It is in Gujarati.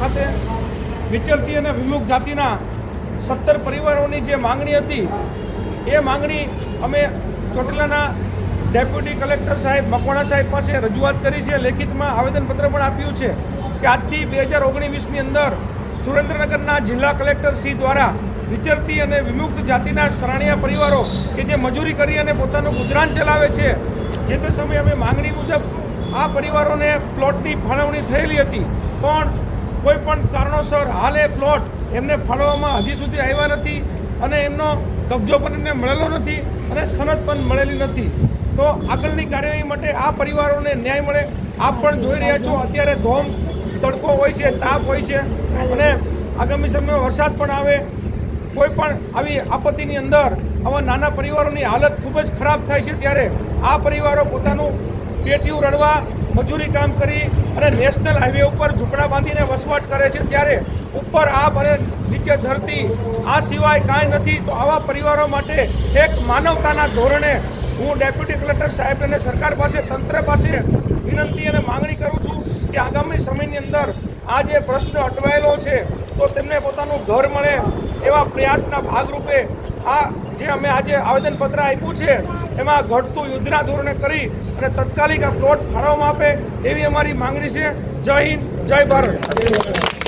ખાતે વિચરતી અને વિમુખ જાતિના સત્તર પરિવારોની જે માંગણી હતી, એ માંગણી અમે ચોટીલાના ડેપ્યુટી કલેક્ટર સાહેબ મકવાણા સાહેબ પાસે રજૂઆત કરી છે, લેખિતમાં આવેદનપત્ર પણ આપ્યું છે કે આજથી બે હજાર ઓગણીસની અંદર સુરેન્દ્રનગરના જિલ્લા કલેક્ટર શ્રી દ્વારા વિચરતી અને વિમુક્ત જાતિના શરણીયા પરિવારો કે જે મજૂરી કરી અને પોતાનું ગુજરાન ચલાવે છે, જે તે સમયે અમે માંગણી મુજબ આ પરિવારોને પ્લોટની ફાળવણી થયેલી હતી. પણ કોઈ પણ કારણોસર હાલે પ્લોટ એમને ફાળવવામાં હજી સુધી આવ્યા નથી અને એમનો કબજો પણ એમને મળેલો નથી અને સનદ પણ મળેલી નથી. તો આગળની કાર્યવાહી માટે આ પરિવારોને ન્યાય મળે. આપ પણ જોઈ રહ્યા છો, અત્યારે ધોમ, તડકો હોય છે, તાપ હોય છે અને આગામી સમયમાં વરસાદ પણ આવે. કોઈ પણ આવી આપત્તિની અંદર આવા નાના પરિવારોની હાલત ખૂબ જ ખરાબ થાય છે ત્યારે આ પરિવારો પોતાનું પેટીયું રડવા, મજૂરી કામ કરી અને નેશનલ હાઈવે ઉપર ઝૂંપડા બાંધીને વસવાટ કરે છે. ત્યારે ઉપર આ અને નીચે ધરતી, આ સિવાય કાંઈ નથી, તો આવા પરિવારો માટે એક માનવતાના ધોરણે હું ડેપ્યુટી કલેક્ટર સાહેબ અને સરકાર પાસે, તંત્ર પાસે વિનંતી અને માંગણી કરું છું કે આગામી સમયની અંદર આ જે પ્રશ્ન અટવાયેલો છે, તો તેમને પોતાનું ઘર મળે એવા પ્રયાસના ભાગરૂપે આ જે અમે આજે આવેદનપત્ર આપ્યું છે, એમાં ઘટતું યુદ્ધના ધોરણે કરી અને તત્કાલિક આ પ્લોટ ફાળવવામાં આપે એવી અમારી માંગણી છે. જય હિન્દ, જય ભારત.